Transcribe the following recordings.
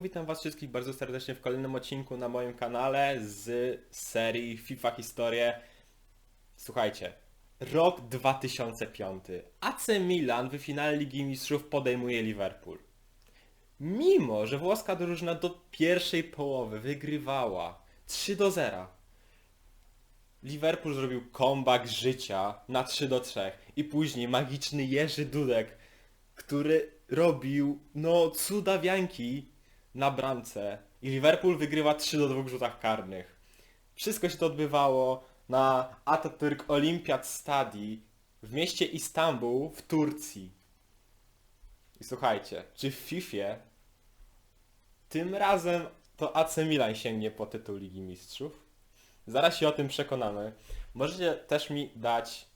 Witam Was wszystkich bardzo serdecznie w kolejnym odcinku na moim kanale z serii FIFA Historie. Słuchajcie, rok 2005. AC Milan w finale Ligi Mistrzów podejmuje Liverpool. Mimo, że włoska drużyna do pierwszej połowy wygrywała 3 do 0. Liverpool zrobił comeback życia na 3 do 3 i później magiczny Jerzy Dudek, który robił no cudawianki na bramce i Liverpool wygrywa 3 do 2 w rzutach karnych. Wszystko się to odbywało na Atatürk Olympiad Stadi w mieście Istanbul w Turcji. I słuchajcie, czy w FIFA tym razem to AC Milan sięgnie po tytuł Ligi Mistrzów? Zaraz się o tym przekonamy. Możecie też mi dać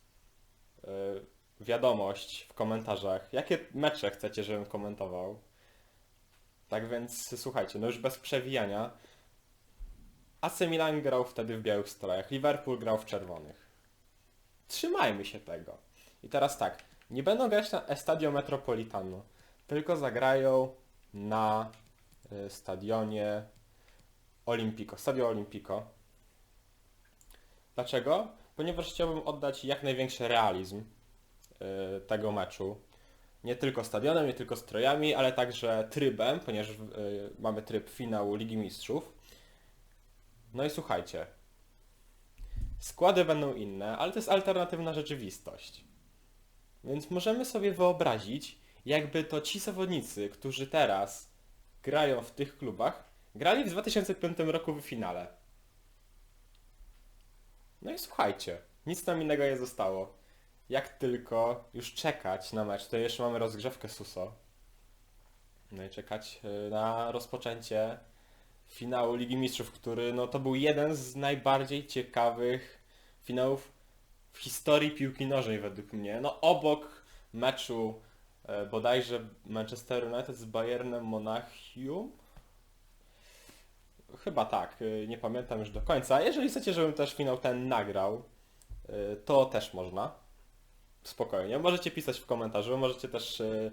yy, wiadomość w komentarzach, jakie mecze chcecie, żebym komentował. Tak więc słuchajcie, no już bez przewijania. AC Milan grał wtedy w białych strojach, Liverpool grał w czerwonych. Trzymajmy się tego. I teraz tak, nie będą grać na Estadio Metropolitano, tylko zagrają na y, stadionie Olimpico, Stadio Olimpico. Dlaczego? Ponieważ chciałbym oddać jak największy realizm y, tego meczu nie tylko stadionem, nie tylko strojami, ale także trybem, ponieważ y, mamy tryb finału Ligi Mistrzów. No i słuchajcie. Składy będą inne, ale to jest alternatywna rzeczywistość. Więc możemy sobie wyobrazić, jakby to ci zawodnicy, którzy teraz grają w tych klubach, grali w 2005 roku w finale. No i słuchajcie, nic nam innego nie zostało jak tylko już czekać na mecz, to jeszcze mamy rozgrzewkę Suso. No i czekać y, na rozpoczęcie finału Ligi Mistrzów, który no to był jeden z najbardziej ciekawych finałów w historii piłki nożnej według mnie. No obok meczu e, bodajże Manchester United z Bayernem Monachium. Chyba tak, y, nie pamiętam już do końca. Jeżeli chcecie, żebym też finał ten nagrał, y, to też można spokojnie. Możecie pisać w komentarzu, możecie też y,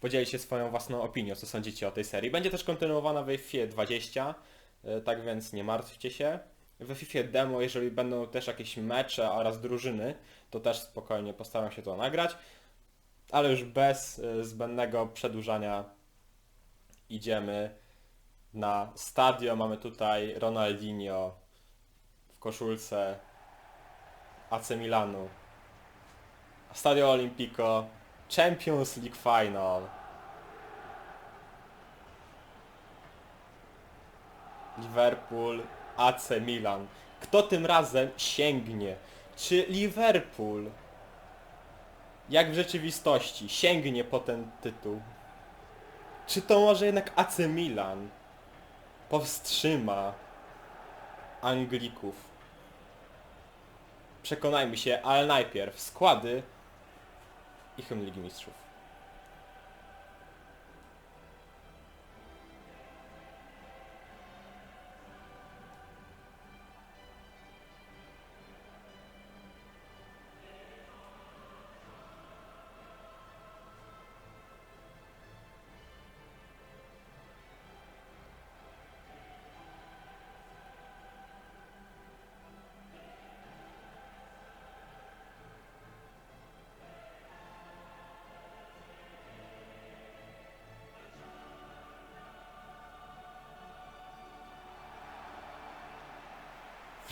podzielić się swoją własną opinią, co sądzicie o tej serii. Będzie też kontynuowana w FIFA 20, y, tak więc nie martwcie się. W FIFA demo, jeżeli będą też jakieś mecze oraz drużyny, to też spokojnie postaram się to nagrać. Ale już bez y, zbędnego przedłużania idziemy na stadion. Mamy tutaj Ronaldinho w koszulce AC Milanu. Stadio Olimpico, Champions League Final. Liverpool, AC Milan. Kto tym razem sięgnie? Czy Liverpool, jak w rzeczywistości, sięgnie po ten tytuł? Czy to może jednak AC Milan powstrzyma Anglików? Przekonajmy się, ale najpierw składy i hymn Ligi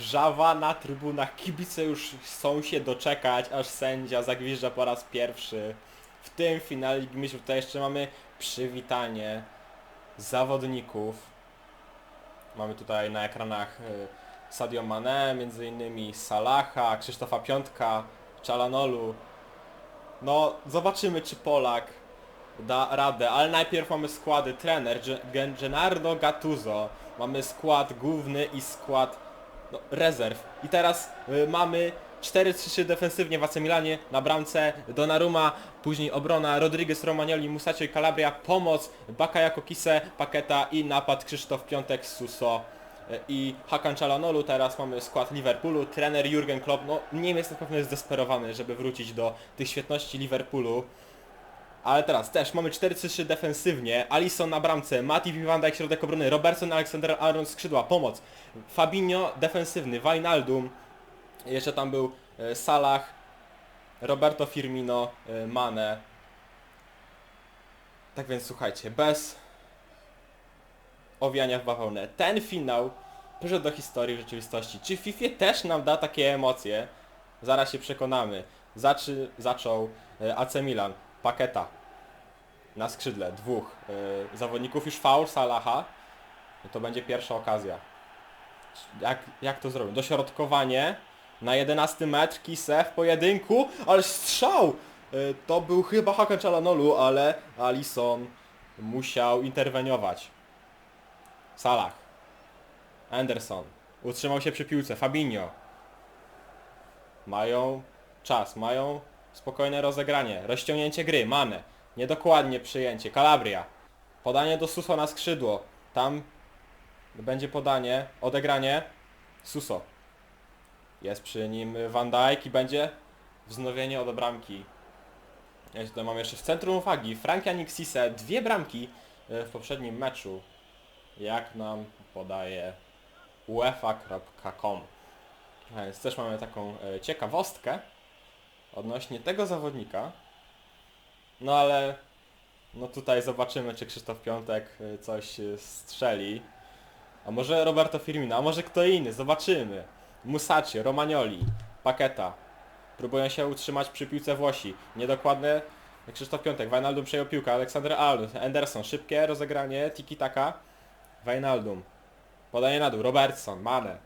Wrzawa na trybunach, kibice już chcą się doczekać, aż sędzia zagwiżdża po raz pierwszy. W tym finale Ligi Mistrzów to jeszcze mamy przywitanie zawodników. Mamy tutaj na ekranach y, Sadio Mane, między innymi Salaha, Krzysztofa Piątka, Czalanolu. No, zobaczymy czy Polak da radę, ale najpierw mamy składy. Trener Gen- Gennaro Gattuso. Mamy skład główny i skład no, rezerw. I teraz y, mamy 4-3-3 defensywnie w AC Milanie na bramce Donnarumma, później obrona Rodriguez, Romagnoli, Musacio Calabria, pomoc Bakayako Kise, Paketa i napad Krzysztof Piątek, Suso y, i Hakan Çalhanoğlu. Teraz mamy skład Liverpoolu, trener Jurgen Klopp, no Niemiec na pewno jest zdesperowany, żeby wrócić do tych świetności Liverpoolu. Ale teraz też mamy 4-3 defensywnie, Alisson na bramce, Matip i Van Dijk środek obrony, Robertson, Alexander Arnold skrzydła, pomoc, Fabinho defensywny, Wijnaldum, jeszcze tam był e, Salah, Roberto Firmino, e, Mane. Tak więc słuchajcie, bez owijania w bawełnę. Ten finał przyszedł do historii w rzeczywistości. Czy FIFA też nam da takie emocje? Zaraz się przekonamy. Zaczy, zaczął e, AC Milan, Paketa na skrzydle, dwóch e, zawodników, już faul Salaha. To będzie pierwsza okazja. Jak, jak to zrobił? Dośrodkowanie na 11 metr, Kise w pojedynku, ale strzał! E, To był chyba Hakan Çalhanoğlu, ale Alisson musiał interweniować. Salah. Anderson. Utrzymał się przy piłce. Fabinho. Mają czas, mają spokojne rozegranie. Rozciągnięcie gry. Mane. Niedokładnie przyjęcie. Calabria. Podanie do Suso na skrzydło. Tam będzie podanie, odegranie. Suso. Jest przy nim Van Dijk i będzie wznowienie od bramki. Ja tutaj mam jeszcze w centrum uwagi Frankia Nixise, dwie bramki e, w poprzednim meczu. Jak nam podaje uefa.com. A Więc też mamy taką e, ciekawostkę odnośnie tego zawodnika. No ale no tutaj zobaczymy, czy Krzysztof Piątek e, coś e, strzeli. A może Roberto Firmino, a może kto inny, zobaczymy. Musaci, Romagnoli, Paketa. Próbują się utrzymać przy piłce Włosi. Niedokładne Krzysztof Piątek, Wijnaldum przejął piłkę, Aleksander Arnold, Anderson, szybkie rozegranie, tiki-taka. Wijnaldum. Podanie na dół, Robertson, Mane.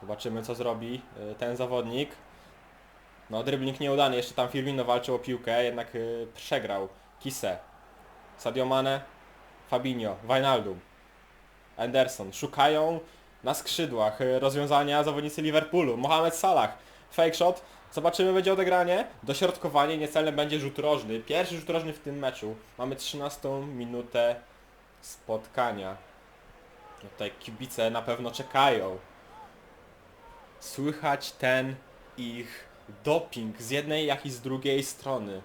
Zobaczymy co zrobi y, ten zawodnik. No dribbling nieudany, jeszcze tam Firmino walczył o piłkę, jednak y, przegrał. Kise. Sadio Mane, Fabinho, Wijnaldum. Anderson. Szukają na skrzydłach y, rozwiązania zawodnicy Liverpoolu. Mohamed Salah. Fake shot. Zobaczymy, będzie odegranie. Dośrodkowanie, niecelne będzie rzut rożny. Pierwszy rzut rożny w tym meczu. Mamy 13 minutę spotkania. No Tutaj kibice na pewno czekają. Słychać ten ich doping z jednej jak i z drugiej strony.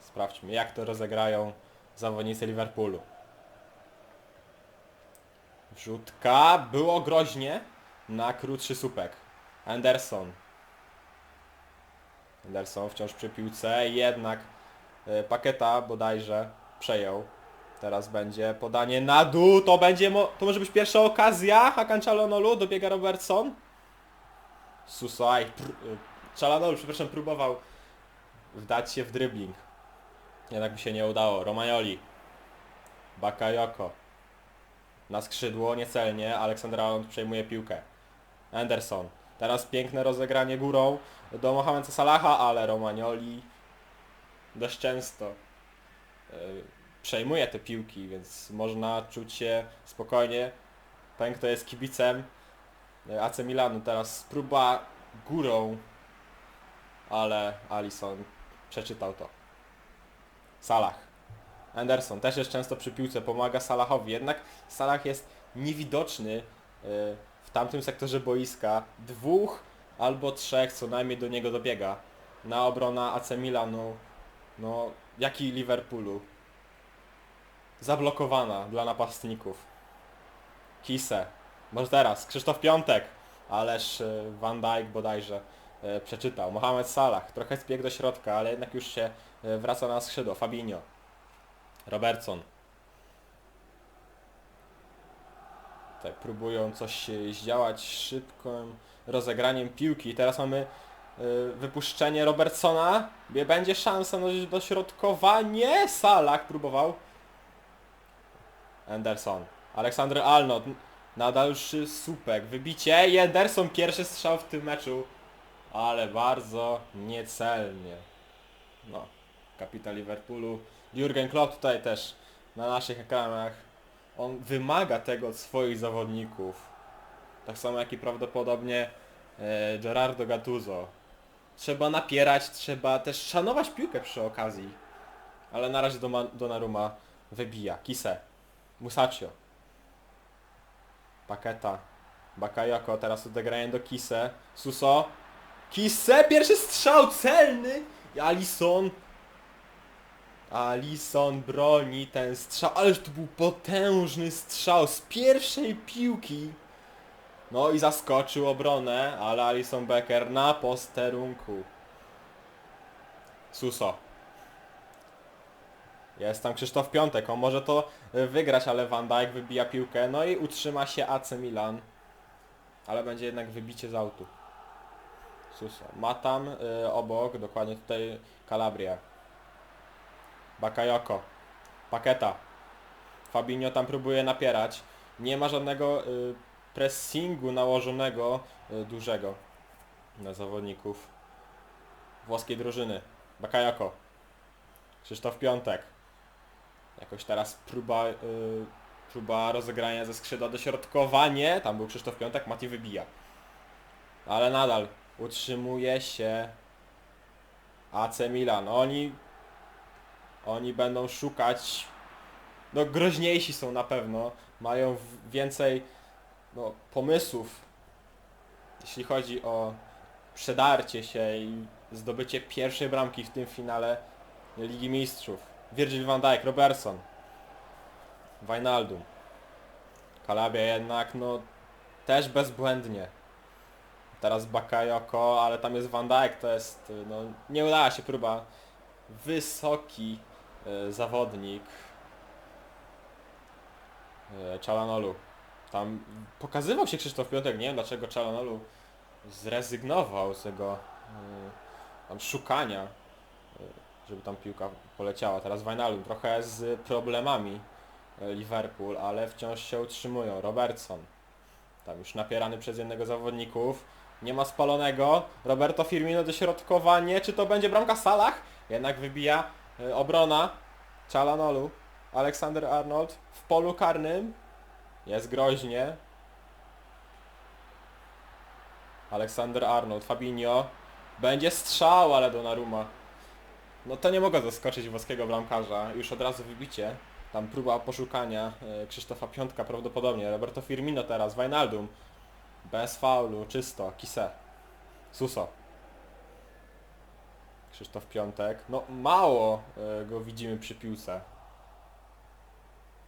Sprawdźmy jak to rozegrają zawodnicy Liverpoolu. Wrzutka. Było groźnie na krótszy słupek. Anderson. Anderson wciąż przy piłce, jednak e, Paketa bodajże przejął. Teraz będzie podanie na dół, to będzie mo to może być pierwsza okazja. Hakan Çalhanoğlu, dobiega Robertson. Susaj, pr e, Çalhanoğlu, przepraszam, próbował wdać się w dribbling. Jednak by się nie udało. Romagnoli. Bakayoko. Na skrzydło, niecelnie, Aleksander Arnold przejmuje piłkę. Anderson. Teraz piękne rozegranie górą do Mohameda Salaha, ale Romagnoli dość często e, przejmuje te piłki, więc można czuć się spokojnie. Ten, kto jest kibicem AC Milanu, teraz próba górą, ale Alisson przeczytał to. Salah. Anderson też jest często przy piłce, pomaga Salahowi, jednak Salah jest niewidoczny e, w tamtym sektorze boiska. Dwóch albo trzech co najmniej do niego dobiega. Na obrona AC Milanu, no jak i Liverpoolu. Zablokowana dla napastników. Kise. Może teraz, Krzysztof Piątek. Ależ e, Van Dijk bodajże e, przeczytał. Mohamed Salah. Trochę zbiegł do środka, ale jednak już się e, wraca na skrzydło. Fabinho. Robertson. Tak, próbują coś zdziałać szybkim rozegraniem piłki. Teraz mamy wypuszczenie Robertsona. Będzie szansa na dośrodkowanie. Salah próbował. Anderson. Aleksander Arnold. Nadal szy- słupek. Wybicie. I pierwszy strzał w tym meczu. Ale bardzo niecelnie. No. Kapitan Liverpoolu. Jurgen Klopp tutaj też na naszych ekranach. On wymaga tego od swoich zawodników. Tak samo jak i prawdopodobnie e, Gerardo Gattuso. Trzeba napierać, trzeba też szanować piłkę przy okazji. Ale na razie Donnarumma wybija. Kise. Musaccio. Paketa. Bakayoko teraz odegranie do Kise. Suso. Kisse, pierwszy strzał celny! I Alison. Alison broni ten strzał, ależ to był potężny strzał z pierwszej piłki. No i zaskoczył obronę, ale Alison Becker na posterunku. Suso. Jest tam Krzysztof Piątek, on może to y, wygrać, ale Van Dijk wybija piłkę, no i utrzyma się AC Milan. Ale będzie jednak wybicie z autu. Suso. Ma tam y, obok, dokładnie tutaj Calabria. Bakayoko. Paketa. Fabinho tam próbuje napierać. Nie ma żadnego y, pressingu nałożonego y, dużego na zawodników włoskiej drużyny. Bakayoko. Krzysztof Piątek. Jakoś teraz próba, y, próba rozegrania ze skrzydła dośrodkowanie. Tam był Krzysztof Piątek, Mati wybija. Ale nadal utrzymuje się AC Milan. Oni oni będą szukać no groźniejsi są na pewno. Mają więcej no, pomysłów jeśli chodzi o przedarcie się i zdobycie pierwszej bramki w tym finale Ligi Mistrzów. Virgil van Dijk, Robertson, Wijnaldum. Kalabia jednak no też bezbłędnie. Teraz Bakayoko, ale tam jest Van Dijk, to jest no nie udała się próba. Wysoki y, zawodnik y, Czalanolu. Tam pokazywał się Krzysztof Piątek, nie wiem dlaczego Czalanolu zrezygnował z tego y, tam szukania, żeby tam piłka poleciała. Teraz Wijnaldum trochę z problemami y, Liverpool, ale wciąż się utrzymują. Robertson, tam już napierany przez jednego z zawodników. Nie ma spalonego. Roberto Firmino dośrodkowanie. Czy to będzie bramka Salah? Jednak wybija y, obrona Czalanolu. Aleksander Arnold w polu karnym. Jest groźnie. Aleksander Arnold, Fabinho. Będzie strzał, ale Donnarumma. No to nie mogę zaskoczyć włoskiego bramkarza. Już od razu wybicie. Tam próba poszukania e, Krzysztofa Piątka prawdopodobnie. Roberto Firmino teraz, Wijnaldum. Bez faulu, czysto, Kise. Suso. Krzysztof Piątek. No mało e, go widzimy przy piłce.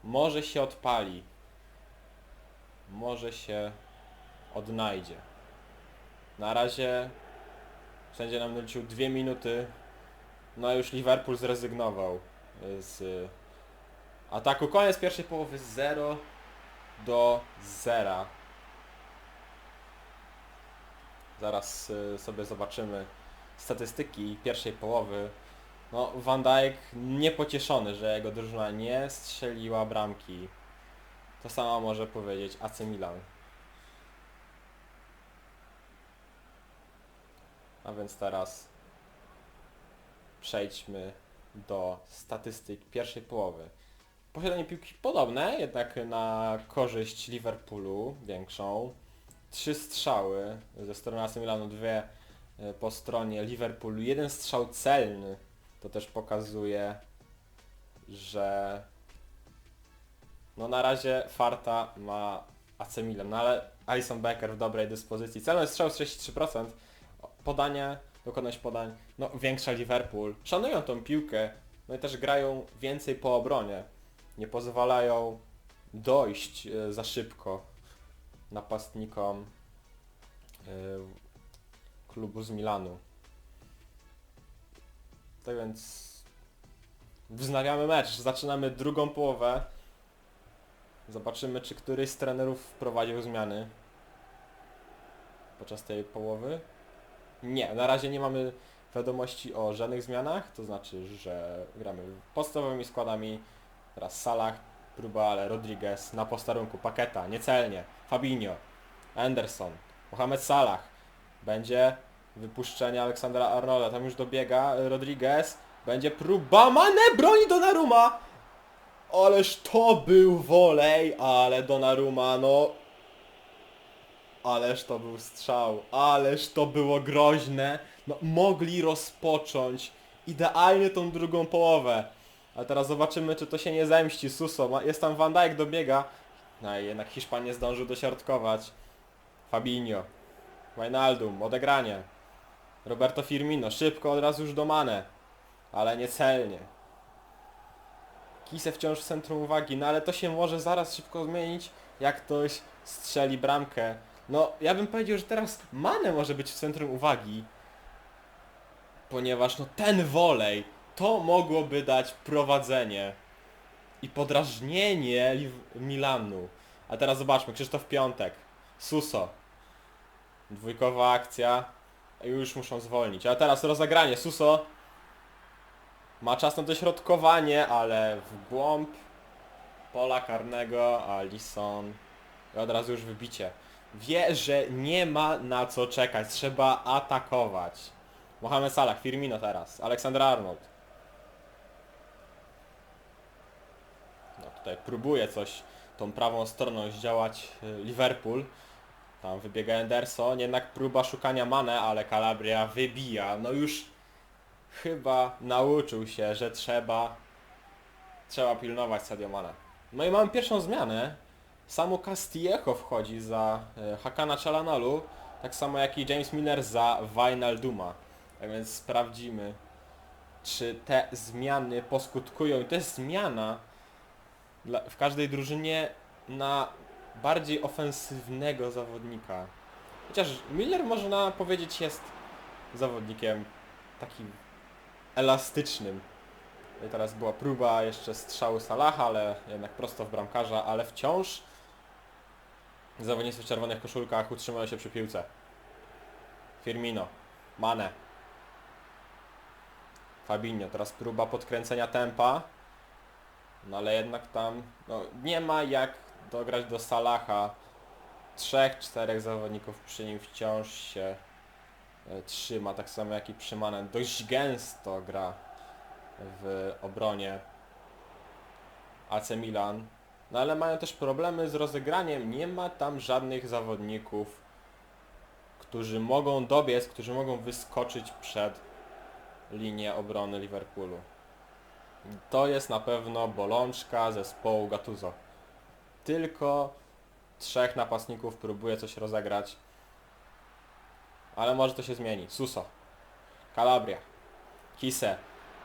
Może się odpali. Może się odnajdzie. Na razie sędzia nam naliczył dwie minuty. No już Liverpool zrezygnował y, z ataku. Koniec pierwszej połowy 0 do 0. Zaraz y, sobie zobaczymy statystyki pierwszej połowy. No Van Dijk niepocieszony, że jego drużyna nie strzeliła bramki. To samo może powiedzieć AC Milan. A więc teraz przejdźmy do statystyk pierwszej połowy. Posiadanie piłki podobne, jednak na korzyść Liverpoolu większą. Trzy strzały ze strony AC Milanu, dwie e, po stronie Liverpoolu. Jeden strzał celny. To też pokazuje, że no na razie farta ma AC Milan, no ale Alison Becker w dobrej dyspozycji. Celny strzał z 63%, podanie, dokonać podań, no większa Liverpool. Szanują tą piłkę, no i też grają więcej po obronie. Nie pozwalają dojść e, za szybko napastnikom e, klubu z Milanu. Tak więc wznawiamy mecz, zaczynamy drugą połowę. Zobaczymy, czy któryś z trenerów wprowadził zmiany podczas tej połowy. Nie, na razie nie mamy wiadomości o żadnych zmianach, to znaczy, że gramy podstawowymi składami. Teraz Salah, ale Rodriguez na posterunku, Paketa, niecelnie, Fabinho, Anderson, Mohamed Salah. Będzie wypuszczenie Aleksandra Arnolda, tam już dobiega Rodriguez. Będzie próba, Mane broni Donnarumma! Ależ to był wolej, ale Donnarumma, no... Ależ to był strzał, ależ to było groźne. No, mogli rozpocząć idealnie tą drugą połowę. A teraz zobaczymy, czy to się nie zemści. Suso, jest tam Van Dijk, dobiega. No i jednak Hiszpan nie zdążył dośrodkować. Fabinho. Wijnaldum, odegranie. Roberto Firmino, szybko od razu już do Mane. Ale niecelnie. Kise wciąż w centrum uwagi, no ale to się może zaraz szybko zmienić, jak ktoś strzeli bramkę. No, ja bym powiedział, że teraz Mane może być w centrum uwagi. Ponieważ no ten wolej, to mogłoby dać prowadzenie i podrażnienie Milanu. A teraz zobaczmy, Krzysztof Piątek, Suso. Dwójkowa akcja. Już muszą zwolnić. A teraz rozegranie. Suso ma czas na dośrodkowanie, ale w głąb pola karnego Alison i od razu już wybicie. Wie, że nie ma na co czekać. Trzeba atakować. Mohamed Salah, Firmino teraz. Aleksander Arnold. No tutaj próbuje coś tą prawą stroną zdziałać y, Liverpool. Tam wybiega Anderson, jednak próba szukania Mane, ale Calabria wybija. No już chyba nauczył się, że trzeba trzeba pilnować Sadio Mane. No i mamy pierwszą zmianę. Samo Castillejo wchodzi za e, Hakana Chalanolu, tak samo jak i James Miller za Wijnalduma. Tak więc sprawdzimy, czy te zmiany poskutkują. I to jest zmiana dla, w każdej drużynie na bardziej ofensywnego zawodnika. Chociaż Miller można powiedzieć jest zawodnikiem takim elastycznym. I teraz była próba jeszcze strzału Salaha, ale jednak prosto w bramkarza, ale wciąż zawodnicy w czerwonych koszulkach utrzymują się przy piłce. Firmino, Mane, Fabinho, teraz próba podkręcenia tempa, no ale jednak tam no, nie ma jak dograć do Salaha. Trzech, czterech zawodników przy nim wciąż się e, trzyma, tak samo jak i przy Mane. Dość gęsto gra w obronie AC Milan. No ale mają też problemy z rozegraniem. Nie ma tam żadnych zawodników, którzy mogą dobiec, którzy mogą wyskoczyć przed linię obrony Liverpoolu. To jest na pewno bolączka zespołu Gattuso. Tylko trzech napastników próbuje coś rozegrać. Ale może to się zmieni. Suso. Calabria. Kise.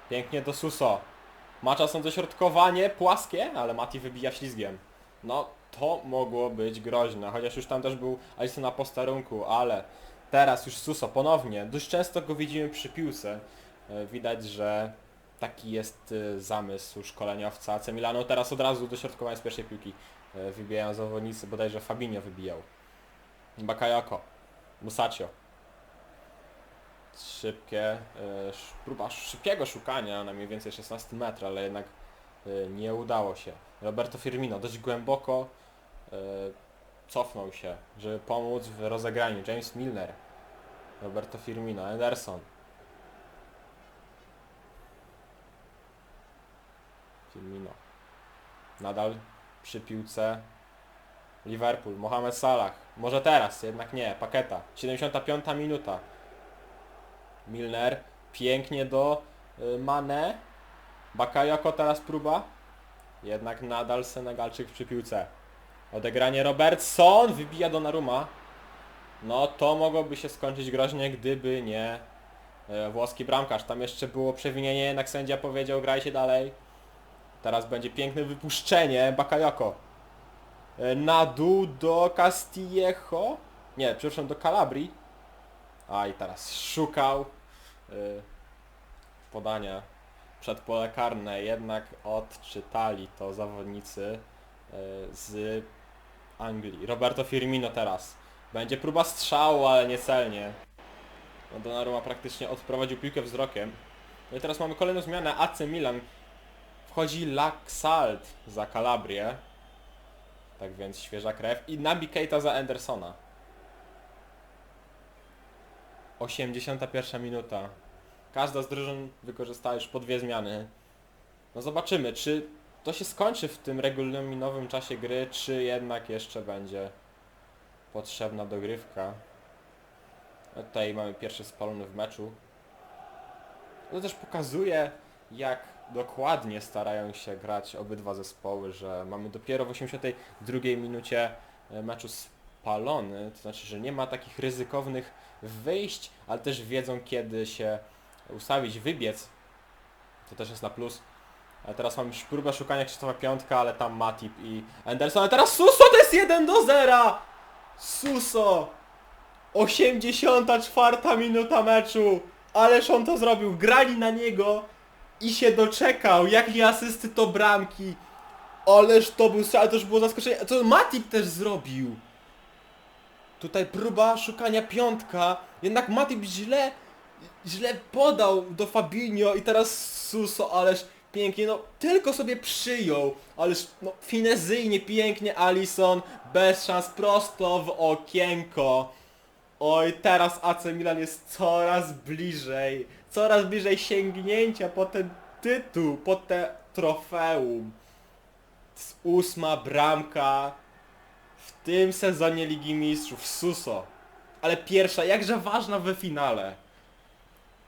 Pięknie do Suso. Ma czas na dośrodkowanie, płaskie, ale Mati wybija ślizgiem. No, to mogło być groźne, chociaż już tam też był Alisson na posterunku, ale teraz już Suso ponownie. Dość często go widzimy przy piłce. E, Widać, że taki jest e, zamysł szkoleniowca AC Milanu. Teraz od razu dośrodkowanie z pierwszej piłki e, wybijają zawodnicy, bodajże Fabinho wybijał. Bakayoko. Musaccio. Szybkie, sz- próba szybkiego szukania na mniej więcej 16 metr, ale jednak nie udało się. Roberto Firmino dość głęboko cofnął się, żeby pomóc w rozegraniu. James Milner, Roberto Firmino, Anderson. Firmino. Nadal przy piłce Liverpool, Mohamed Salah. Może teraz, jednak nie. Paketa. 75 minuta. Milner. Pięknie do y, Mane. Bakayoko teraz próba. Jednak nadal Senegalczyk przy piłce. Odegranie Robertson. Wybija do Naruma. No to mogłoby się skończyć groźnie, gdyby nie e, włoski bramkarz. Tam jeszcze było przewinienie, jednak sędzia powiedział grajcie dalej. Teraz będzie piękne wypuszczenie Bakayoko. E, Na dół do Castillejo. Nie, przepraszam, do Calabrii. A i teraz szukał y, podania przed pole karne. Jednak odczytali to zawodnicy y, z Anglii. Roberto Firmino teraz. Będzie próba strzału, ale niecelnie. No Donnarumma praktycznie odprowadził piłkę wzrokiem. No i teraz mamy kolejną zmianę. AC Milan Wchodzi Laxalt za Kalabrię. Tak więc świeża krew. I Nabi Keita za Andersona. 81 minuta. Każda z drużyn wykorzystała już po dwie zmiany. No zobaczymy, czy to się skończy w tym regulaminowym czasie gry, czy jednak jeszcze będzie potrzebna dogrywka. No tutaj mamy pierwszy spalony w meczu. To też pokazuje, jak dokładnie starają się grać obydwa zespoły, że mamy dopiero w 82 minucie e, meczu napalony, to znaczy, że nie ma takich ryzykownych wyjść, ale też wiedzą kiedy się ustawić, wybiec. To też jest na plus. Teraz mam już próbę szukania Krzysztofa Piątka, ale tam Matip i Anderson. Ale teraz Suso to jest 1 do 0! Suso! 84 minuta meczu! Ależ on to zrobił. Grali na niego i się doczekał. Jak nie asysty to bramki. Ależ to był strzał, ale to już było zaskoczenie. To Matip też zrobił. Tutaj próba szukania piątka. Jednak Matip źle, źle podał do Fabinho i teraz Suso, ależ pięknie, no tylko sobie przyjął. Ależ no finezyjnie, pięknie Alison, bez szans, prosto w okienko. Oj, teraz AC Milan jest coraz bliżej, coraz bliżej sięgnięcia po ten tytuł, po te trofeum. Ósma bramka w tym sezonie Ligi Mistrzów, Suso. Ale pierwsza, jakże ważna we finale.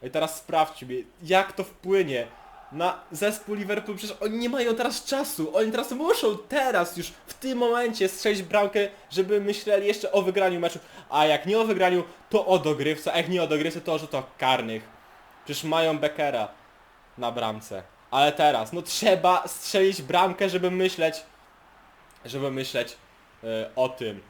I teraz sprawdźmy, jak to wpłynie na zespół Liverpool. Przecież oni nie mają teraz czasu. Oni teraz muszą teraz już w tym momencie strzelić bramkę, żeby myśleli jeszcze o wygraniu meczu. A jak nie o wygraniu, to o dogrywce. A jak nie o dogrywce, to o rzutach karnych. Przecież mają Beckera na bramce. Ale teraz, no trzeba strzelić bramkę, żeby myśleć, żeby myśleć e, o tym.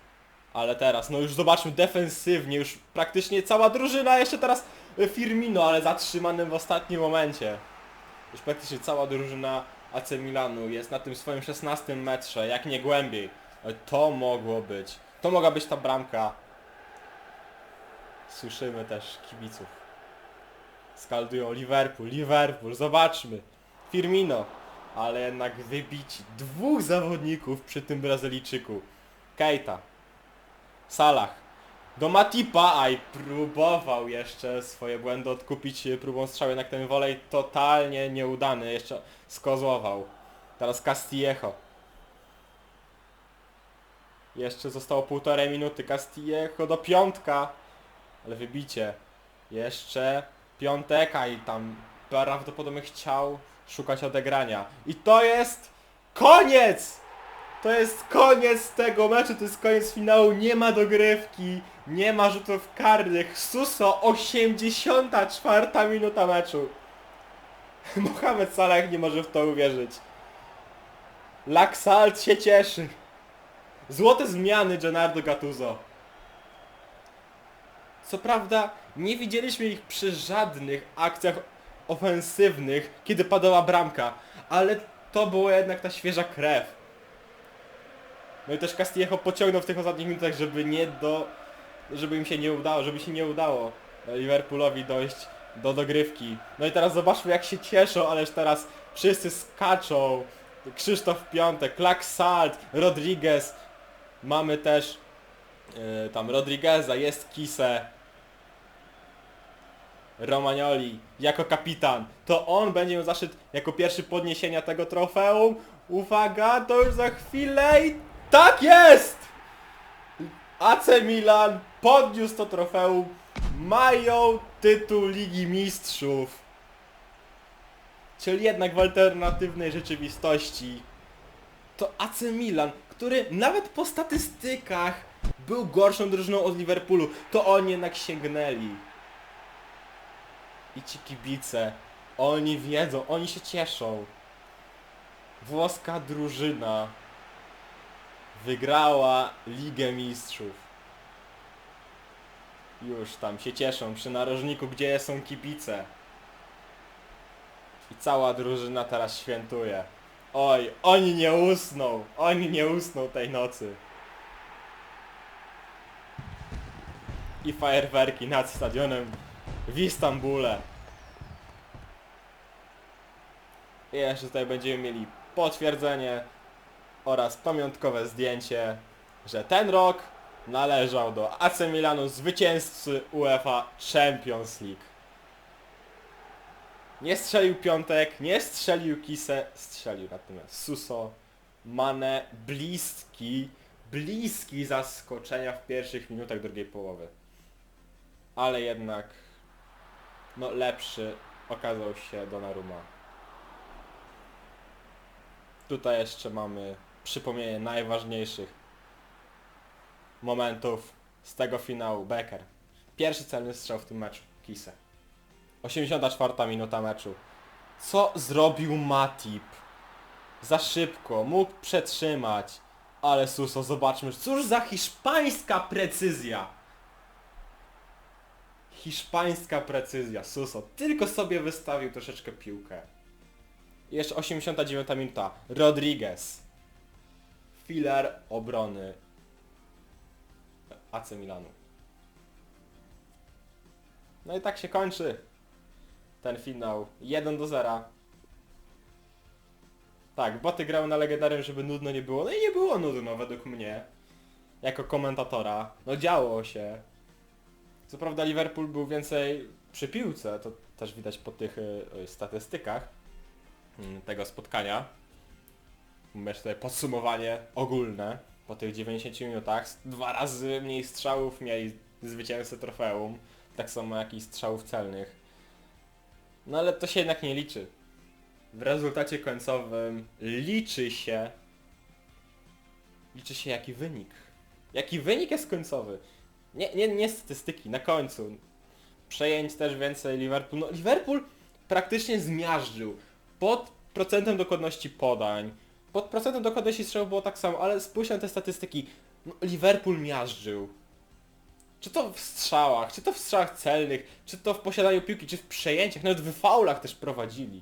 Ale teraz, no już zobaczmy defensywnie, już praktycznie cała drużyna, jeszcze teraz e, Firmino, ale zatrzymanym w ostatnim momencie. Już praktycznie cała drużyna AC Milanu jest na tym swoim 16 metrze, jak nie głębiej. To mogło być. To mogła być ta bramka. Słyszymy też kibiców. Skaldują Liverpool, Liverpool, zobaczmy. Firmino. Ale jednak wybić dwóch zawodników przy tym Brazylijczyku. Keita. Salah. Do Matipa, aj próbował jeszcze swoje błędy odkupić e, próbą strzału, jednak ten wolej totalnie nieudany, jeszcze skozłował. Teraz Castillejo. Jeszcze zostało półtorej minuty, Castillejo do piątka. Ale wybicie. Jeszcze piąteka i tam prawdopodobnie chciał szukać odegrania. I to jest koniec! To jest koniec tego meczu, to jest koniec finału, nie ma dogrywki, nie ma rzutów karnych. Suso, 84 minuta meczu. Mohamed Salah nie może w to uwierzyć. Laksalt się cieszy. Złote zmiany Gennardo Gattuso. Co prawda nie widzieliśmy ich przy żadnych akcjach ofensywnych, kiedy padała bramka, ale to była jednak ta świeża krew. No i też Castillejo pociągnął w tych ostatnich minutach, żeby nie do... żeby im się nie udało, żeby się nie udało Liverpoolowi dojść do dogrywki. No i teraz zobaczmy jak się cieszą, ależ teraz wszyscy skaczą. Krzysztof Piątek, Klak Salt, Rodriguez. Mamy też yy, tam Rodrigueza, jest Kise. Romagnoli jako kapitan. To on będzie miał zaszczyt jako pierwszy podniesienia tego trofeum. Uwaga, to już za chwilę i tak jest! AC Milan podniósł to trofeum. Mają tytuł Ligi Mistrzów. Czyli jednak w alternatywnej rzeczywistości to AC Milan, który nawet po statystykach był gorszą drużyną od Liverpoolu, to oni jednak sięgnęli. I ci kibice, oni wiedzą, oni się cieszą. Włoska drużyna wygrała Ligę Mistrzów. Już tam się cieszą przy narożniku, gdzie są kibice. I cała drużyna teraz świętuje. Oj, oni nie usną, oni nie usną tej nocy. I fajerwerki nad stadionem w Istambule. I jeszcze tutaj będziemy mieli potwierdzenie oraz pamiątkowe zdjęcie, że ten rok należał do AC Milanu zwycięzcy UEFA Champions League. Nie strzelił piątek, nie strzelił Kise, strzelił natomiast Suso, Mane, bliski, bliski zaskoczenia w pierwszych minutach drugiej połowy. Ale jednak, no lepszy okazał się Donnarumma. Tutaj jeszcze mamy przypomnienie najważniejszych momentów z tego finału. Becker. Pierwszy celny strzał w tym meczu. Kise. 84 minuta meczu. Co zrobił Matip? Za szybko, mógł przetrzymać. Ale Suso, zobaczmy, cóż za hiszpańska precyzja. Hiszpańska precyzja, Suso. Tylko sobie wystawił troszeczkę piłkę. Jeszcze 89 minuta. Rodriguez. Filar obrony AC Milanu. No i tak się kończy ten finał. 1 do 0. Tak, boty grały na legendarnym, żeby nudno nie było. No i nie było nudno według mnie. Jako komentatora. No działo się. Co prawda Liverpool był więcej przy piłce, to też widać po tych y, statystykach mm, tego spotkania. Mamy tutaj podsumowanie ogólne po tych 90 minutach. Dwa razy mniej strzałów mieli zwycięzcy trofeum. Tak samo jak i strzałów celnych. No ale to się jednak nie liczy. W rezultacie końcowym liczy się... Liczy się jaki wynik. Jaki wynik jest końcowy. Nie, nie, nie statystyki, na końcu. Przejęć też więcej Liverpool. No Liverpool praktycznie zmiażdżył. Pod procentem dokładności podań, pod procentem dokładności strzałów było tak samo, ale spójrz na te statystyki. No, Liverpool miażdżył. Czy to w strzałach, czy to w strzałach celnych, czy to w posiadaniu piłki, czy w przejęciach, nawet w faulach też prowadzili.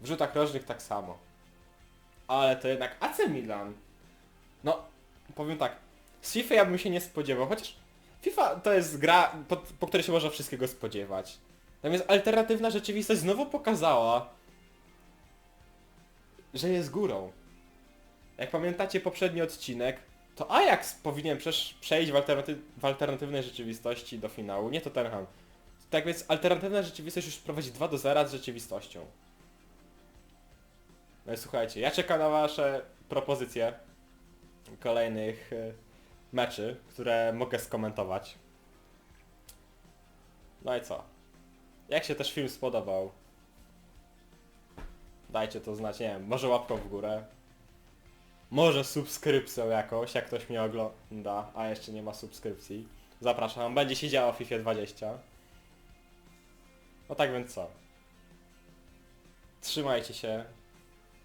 W rzutach rożnych tak samo. Ale to jednak AC Milan. No, powiem tak. Z FIFA ja bym się nie spodziewał, chociaż FIFA to jest gra, po, po której się można wszystkiego spodziewać. Natomiast alternatywna rzeczywistość znowu pokazała, że jest górą. Jak pamiętacie poprzedni odcinek, to Ajax powinien przesz- przejść w, alternaty- w alternatywnej rzeczywistości do finału, nie Tottenham. Tak więc alternatywna rzeczywistość już prowadzi 2 do 0 z rzeczywistością. No i słuchajcie, ja czekam na wasze propozycje kolejnych y, meczy, które mogę skomentować. No i co? Jak się też film spodobał? Dajcie to znać, nie wiem, może łapką w górę. Może subskrypcją jakąś, jak ktoś mnie ogląda, a jeszcze nie ma subskrypcji. Zapraszam, będzie się działo w FIFA 20. No tak więc co? Trzymajcie się.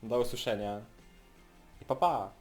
Do usłyszenia. I pa pa!